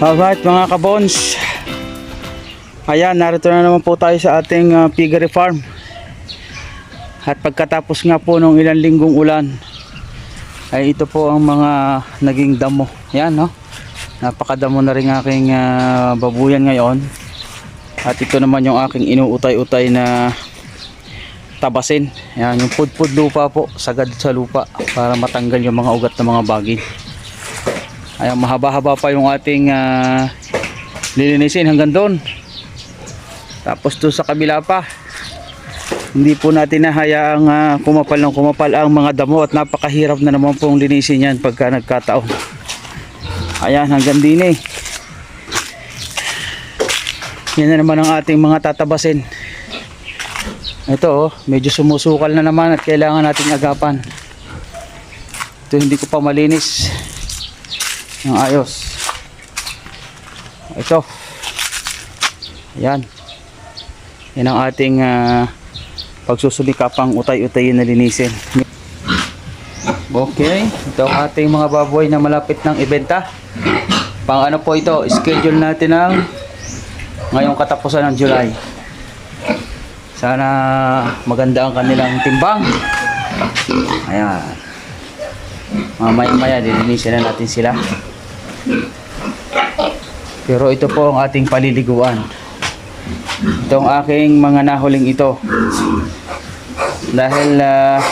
Alright mga kabons. Ayan, narito na naman po tayo sa ating uh, piggery farm. At pagkatapos nga po ng ilang linggong ulan, ay ito po ang mga naging damo. Yan, no? Napakadamo na rin aking ah, babuyan ngayon. At ito naman yung aking inuutay-utay na tabasin. Yan, yung pudpud lupa po, sagad sa lupa para matanggal yung mga ugat ng mga bagin. Ayan, mahaba-haba pa yung ating ah, lilinisin hanggang doon. Tapos doon sa kabila pa. Hindi po natin nahayaang ah, kumapal ng kumapal ang mga damo at napakahirap na naman pong linisin yan pagka nagkataon. Ayan, hanggang din eh. Yan na naman ang ating mga tatabasin. Ito oh, medyo sumusukal na naman at kailangan nating agapan. Ito hindi ko pa malinis ng ayos. Ito. Ayan. Yan ang ating uh, pagsusumikapang utay-utay na linisin. Okay, ito ang ating mga baboy na malapit ng ibenta. Pang ano po ito, schedule natin ng ngayong katapusan ng July. Sana maganda ang kanilang timbang. Ayan. Mamaya maya dilinisin na natin sila. Pero ito po ang ating paliliguan. Itong aking mga nahuling ito. Dahil ah,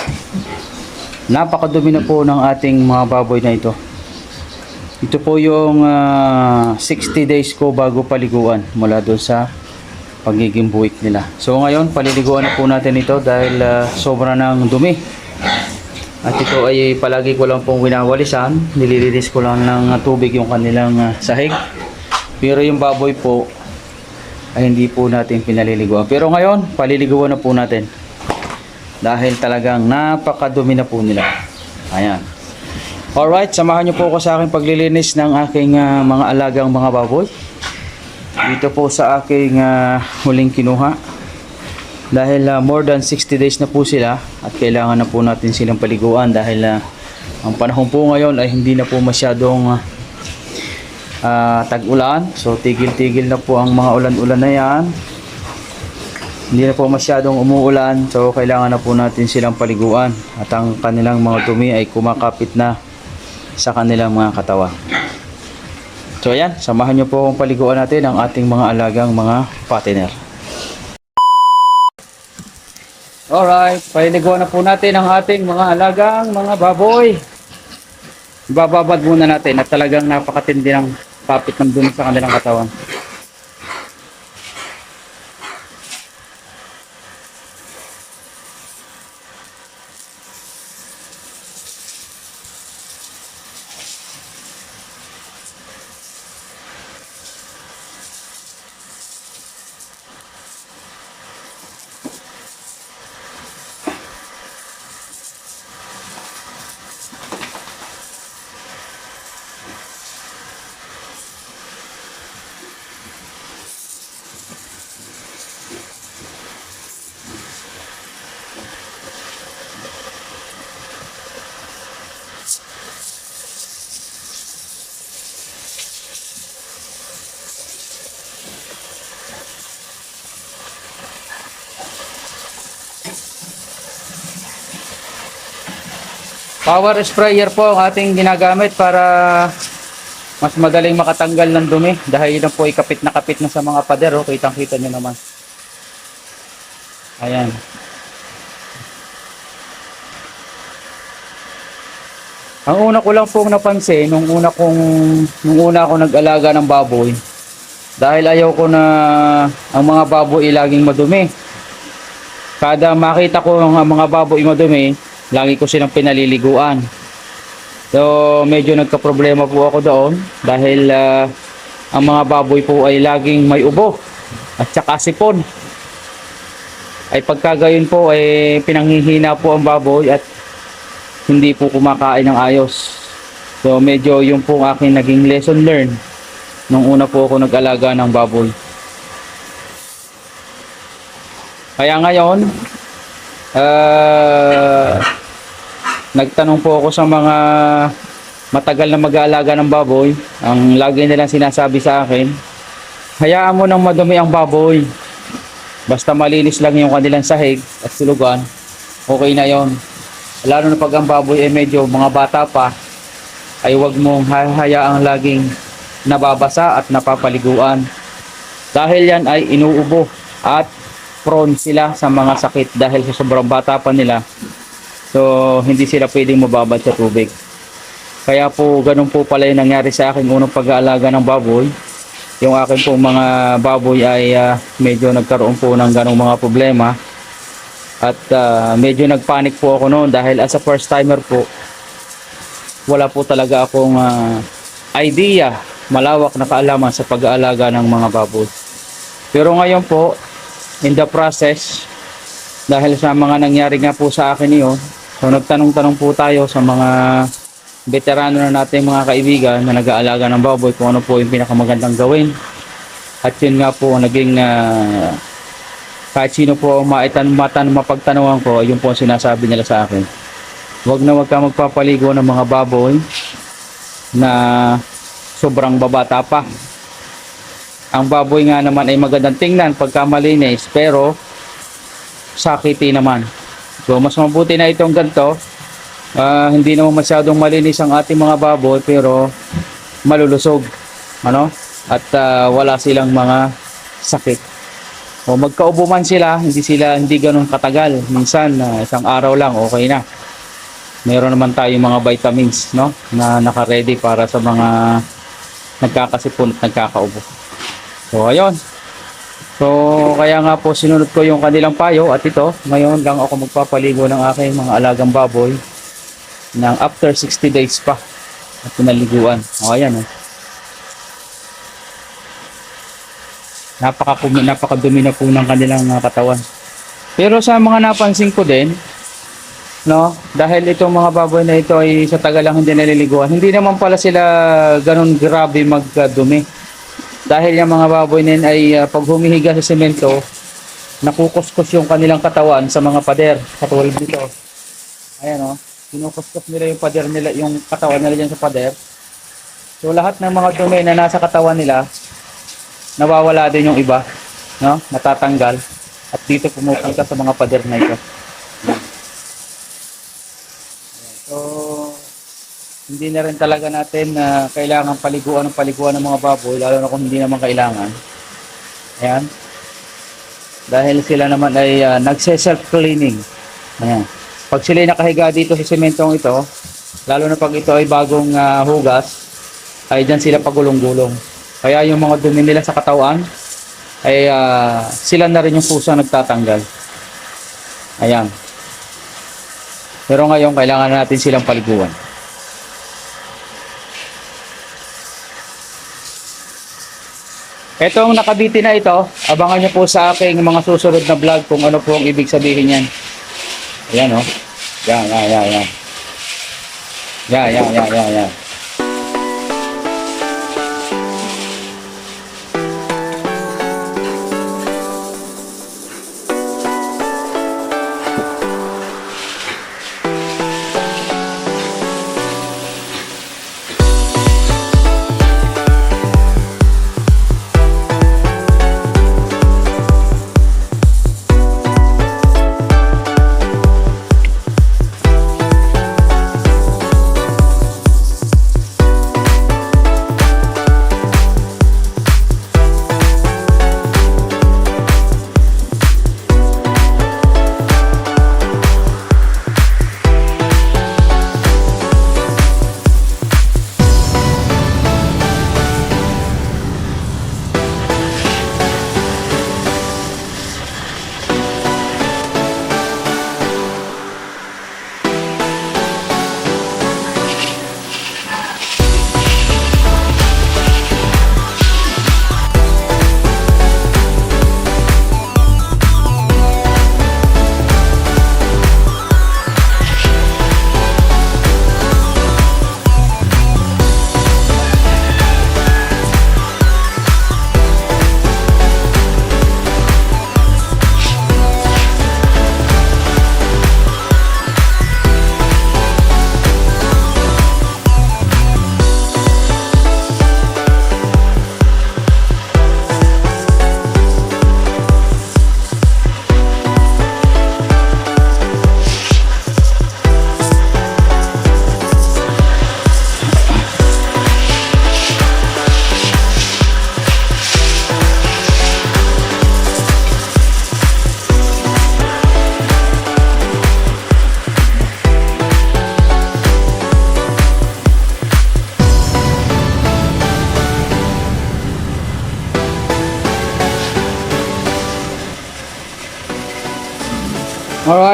napakadumi na po ng ating mga baboy na ito. Ito po yung ah, 60 days ko bago paliguan mula doon sa pagiging buwik nila. So ngayon, paliliguan na po natin ito dahil ah, sobra ng dumi. At ito ay palagi ko lang pong winawalisan. Nililinis ko lang ng tubig yung kanilang ah, sahig. Pero yung baboy po ay hindi po natin pinaliliguan. Pero ngayon, paliliguan na po natin. Dahil talagang napakadumi na po nila. Ayan. Alright, samahan niyo po ako sa aking paglilinis ng aking ah, mga alagang mga baboy. Dito po sa aking ah, huling kinuha. Dahil ah, more than 60 days na po sila at kailangan na po natin silang paliguan dahil ah, ang panahon po ngayon ay hindi na po masyadong ah, ah, tag-ulan. So tigil-tigil na po ang mga ulan-ulan na yan. Hindi na po masyadong umuulan. So kailangan na po natin silang paliguan. At ang kanilang mga dumi ay kumakapit na sa kanilang mga katawan. So ayan, samahan niyo po akong paliguan natin ang ating mga alagang mga patiner. Alright, paliguan na po natin ang ating mga alagang mga baboy. Bababad muna natin at talagang napakatindi ng kapit ng dumi sa kanilang katawan. Power sprayer po ang ating ginagamit para mas madaling makatanggal ng dumi dahil yun po ay kapit na kapit na sa mga pader oh. kitang kita nyo naman. Ayan. Ang una ko lang pong napansin nung una kong nung una ako nag-alaga ng baboy dahil ayaw ko na ang mga baboy ay laging madumi. Kada makita ko ang mga baboy madumi lagi ko silang pinaliliguan So, medyo nagka-problema po ako doon dahil ah, ang mga baboy po ay laging may ubo at saka sipon. Ay pagka gayon po ay pinanghihina po ang baboy at hindi po kumakain ng ayos. So, medyo yung po ang aking naging lesson learned nung una po ako nag-alaga ng baboy. Kaya ngayon, ah nagtanong po ako sa mga matagal na mag-aalaga ng baboy, ang lagi nilang sinasabi sa akin, hayaan mo nang madumi ang baboy. Basta malinis lang yung kanilang sahig at sulugan, okay na yon. Lalo na pag ang baboy ay medyo mga bata pa, ay wag mong hahayaang laging nababasa at napapaliguan. Dahil yan ay inuubo at prone sila sa mga sakit dahil sa sobrang bata pa nila. So, hindi sila pwedeng mababad sa tubig. Kaya po, ganun po pala yung nangyari sa akin unang pag-aalaga ng baboy. Yung akin po mga baboy ay ah, medyo nagkaroon po ng ganong mga problema. At ah, medyo nagpanik po ako noon dahil as a first timer po, wala po talaga akong ah, idea, malawak na kaalaman sa pag-aalaga ng mga baboy. Pero ngayon po, in the process, dahil sa mga nangyari nga po sa akin yun, so nagtanong-tanong po tayo sa mga veterano na natin mga kaibigan na nag-aalaga ng baboy kung ano po yung pinakamagandang gawin. At yun nga po naging ah, kahit sino po maitan matan mapagtanungan ko, yun po ang sinasabi nila sa akin. Huwag na huwag ka magpapaligo ng mga baboy na sobrang babata pa. Ang baboy nga naman ay magandang tingnan pagka malinis pero sakiti naman. So mas mabuti na itong ganito. Ah, hindi naman masyadong malinis ang ating mga baboy pero malulusog. Ano? At ah, wala silang mga sakit. O magkaubo man sila, hindi sila hindi ganun katagal. Minsan ah, isang araw lang okay na. Meron naman tayong mga vitamins, no? Na naka-ready para sa mga nagkakasipon at nagkakaubo. So ayun. So kaya nga po sinunod ko yung kanilang payo at ito, ngayon lang ako magpapaligo ng aking mga alagang baboy ng after 60 days pa at pinaliguan. O ayan oh. Napaka napakadumi na po ng kanilang katawan. Pero sa mga napansin ko din, no, dahil itong mga baboy na ito ay sa tagal lang hindi naliliguan, hindi naman pala sila ganun grabe magdumi. Dahil yung mga baboy yun ay uh, pag humihiga sa semento, nakukuskus yung kanilang katawan sa mga pader, katulad dito. Ayan oh, kinukuskus nila yung pader nila, yung katawan nila dyan sa pader. So lahat ng mga dumi na nasa katawan nila, nawawala din yung iba, no? Natatanggal at dito pumupunta sa mga pader na ito. Hindi na rin talaga natin na kailangan paliguan ng paliguan ng mga baboy lalo na kung hindi naman kailangan. Ayan. Dahil sila naman ay uh, nagse-self-cleaning. Ayan. Pag sila nakahiga dito sa sementong ito, lalo na pag ito ay bagong ah, hugas, ay dyan sila pagulong-gulong. Kaya yung mga dumi nila sa katawan, ay ah, sila na rin yung pusa nagtatanggal. Ayan. Pero ngayon, kailangan natin silang paliguan. Etong nakabiti na ito, abangan nyo po sa aking mga susunod na vlog kung ano po ang ibig sabihin yan. Ayan o. Oh. Yan, yan, yan, yan. Yan, yan, yan, yan, yan.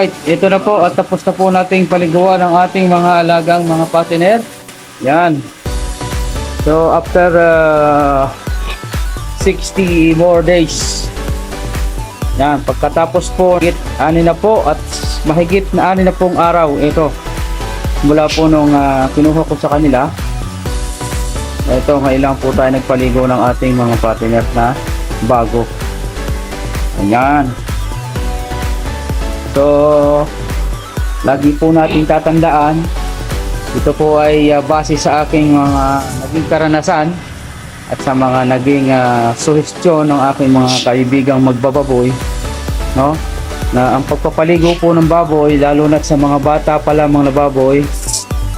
Alright, ito na po at tapos na po nating paliguan ng ating mga alagang mga patiner. Yan. So after uh, 60 more days. Yan, pagkatapos po, higit ani na po at mahigit na ani na pong araw ito. Mula po nung ah, kinuha ko sa kanila. Ito, ngayon po tayo nagpaligo ng ating mga patiner na bago. Ayan. So, lagi po natin tatandaan, ito po ay ah, base sa aking mga naging karanasan at sa mga naging uh, suhestyon ng aking mga kaibigang magbababoy, no? Na ang pagpapaligo po ng baboy, lalo na sa mga bata pa lamang na baboy,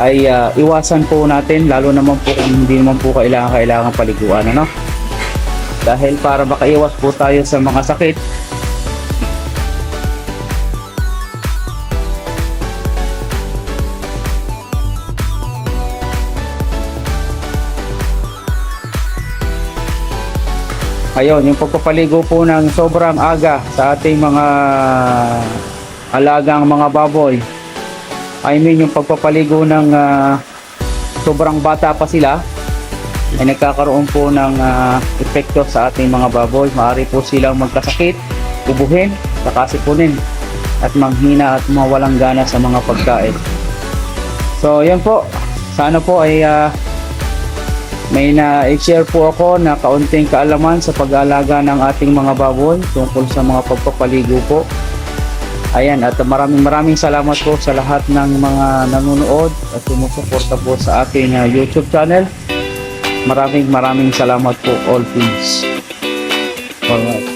ay ah, iwasan po natin, lalo naman po kung hindi naman po kailangan kailangan paliguan, ano? Dahil para makaiwas po tayo sa mga sakit, Ayun, yung pagpapaligo po ng sobrang aga sa ating mga alagang mga baboy. I mean, yung pagpapaligo ng ah, sobrang bata pa sila ay nagkakaroon po ng ah, epekto sa ating mga baboy. Maaari po silang magkasakit, ubuhin, kakasipunin at manghina at mawalang gana sa mga pagkain. So, yan po. Sana po ay ah, may na-share po ako na kaunting kaalaman sa pag-aalaga ng ating mga baboy tungkol sa mga pagpapaligo po. Ayan, at maraming maraming salamat po sa lahat ng mga nanonood at sumusuporta po sa aking uh, YouTube channel. Maraming maraming salamat po all things. Alright.